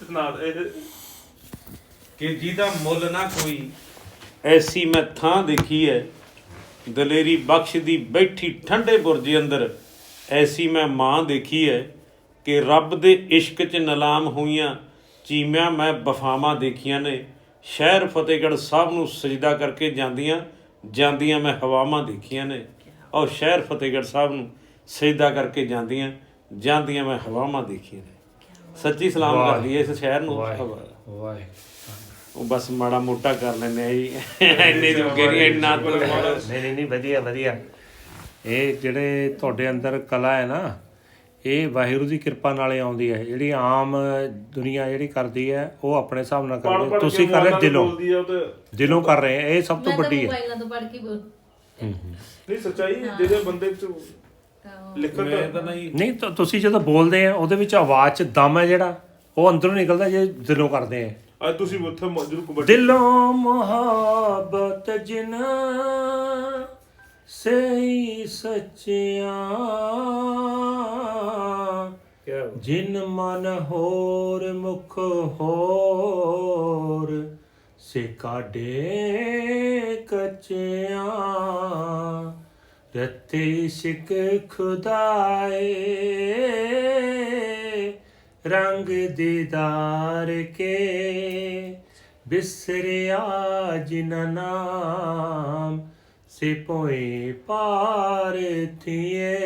ਸੁਣਾ ਦੇ ਕਿ ਜਿਹਦਾ ਮੁੱਲ ਨਾ ਕੋਈ, ਐਸੀ ਮੈਂ ਥਾਂ ਦੇਖੀ ਹੈ, ਦਲੇਰੀ ਬਖਸ਼ ਦੀ ਬੈਠੀ ਠੰਡੇ ਬੁਰਜ ਅੰਦਰ, ਐਸੀ ਮੈਂ ਮਾਂ ਦੇਖੀ ਹੈ ਕਿ ਰੱਬ ਦੇ ਇਸ਼ਕ 'ਚ ਨਲਾਮ ਹੋਈਆਂ, ਚੀਮਿਆਂ ਮੈਂ ਵਫਾਵਾਂ ਦੇਖੀਆਂ ਨੇ, ਸ਼ਹਿਰ ਫਤਿਹਗੜ੍ਹ ਸਾਹਿਬ ਨੂੰ ਸਜਦਾ ਕਰਕੇ ਜਾਂਦੀਆਂ ਜਾਂਦੀਆਂ ਮੈਂ ਹਵਾਵਾਂ ਦੇਖੀਆਂ ਨੇ, ਔਰ ਸ਼ਹਿਰ ਫਤਿਹਗੜ੍ਹ ਸਾਹਿਬ ਨੂੰ ਸਜਦਾ ਕਰਕੇ ਜਾਂਦੀਆਂ ਜਾਂਦੀਆਂ ਮੈਂ ਹਵਾਵਾਂ ਦੇਖੀਆਂ ਨੇ। ਸੱਚੀ ਸਲਾਮ। ਕਰਦੀ ਹੈ ਇਸ ਸ਼ਹਿਰ ਨੂੰ। ਵਾਹ ਉਹ ਬਸ ਮਾੜਾ ਮੋਟਾ ਕਰ ਲੈਂਦੇ ਆ ਜੀ। ਇੰਨੇ ਜੋਗੇ ਨਹੀਂ ਇੰਨਾ ਤੋਂ ਨਹੀਂ ਨਹੀਂ ਨਹੀਂ ਵਧੀਆ ਵਧੀਆ। ਇਹ ਜਿਹੜੇ ਤੁਹਾਡੇ ਅੰਦਰ ਕਲਾ ਹੈ ਨਾ ਇਹ ਵਾਹਿਗੁਰੂ ਦੀ ਕਿਰਪਾ ਨਾਲੇ ਆਉਂਦੀ ਹੈ। ਜਿਹੜੀ ਆਮ ਦੁਨੀਆ ਜਿਹੜੀ ਕਰਦੀ ਹੈ ਉਹ ਆਪਣੇ ਹਿਸਾਬ ਨਾਲ ਕਰਦੀ। ਤੁਸੀਂ ਕਰ ਰਹੇ ਦਿਲੋਂ। ਦਿਲੋਂ ਕਰ ਰਹੇ ਇਹ ਸਭ ਤੋਂ ਮੈਂ ਤਾਂ ਵੱਡੀ ਹੈ। ਮੋਬਾਈਲਾਂ ਤੋਂ ਪੜ ਕੇ ਬੋਲ ਨਹੀਂ ਸੱਚਾਈ ਜਿਹੜੇ ਬੰਦੇ ਚ ਲਿਖਣ ਮੈਂ ਦਾ ਤਾਂ ਨਹੀਂ। ਨਹੀਂ ਤਾਂ ਤੁਸੀਂ ਜਦੋਂ ਬੋਲਦੇ ਆ ਉਹਦੇ ਵਿੱਚ ਆਵਾਜ਼ 'ਚ ਦਮ ਹੈ ਜਿਹੜਾ ਉਹ ਅੰਦਰੋਂ ਨਿਕਲਦਾ ਜੇ ਦਿਲੋਂ ਕਰਦੇ ਆ। ਅੱਜ ਤੁਸੀਂ ਉੱਥੇ ਮੌਜੂਦ ਕਬੱਡੀ ਦਿਲੋਂ ਮੁਹੱਬਤ ਜਿਨਾ ਸਹੀ ਸੱਚਿਆ ਜਿਨ ਮਨ ਹੋਰ ਮੁਖ ਹੋਰ ਸੇ ਕਾਡੇ ਕਚਿਆ। ਰਤੇ ਸ਼ਿਕ ਖੁਦਾਏ ਰੰਗ ਦੀਦਾਰ ਕੇ ਬਿਸਰਿਆ ਜਿਨ ਨਾਮ ਸੇ ਪੋਏ ਪਾਰ ਥੀਏ।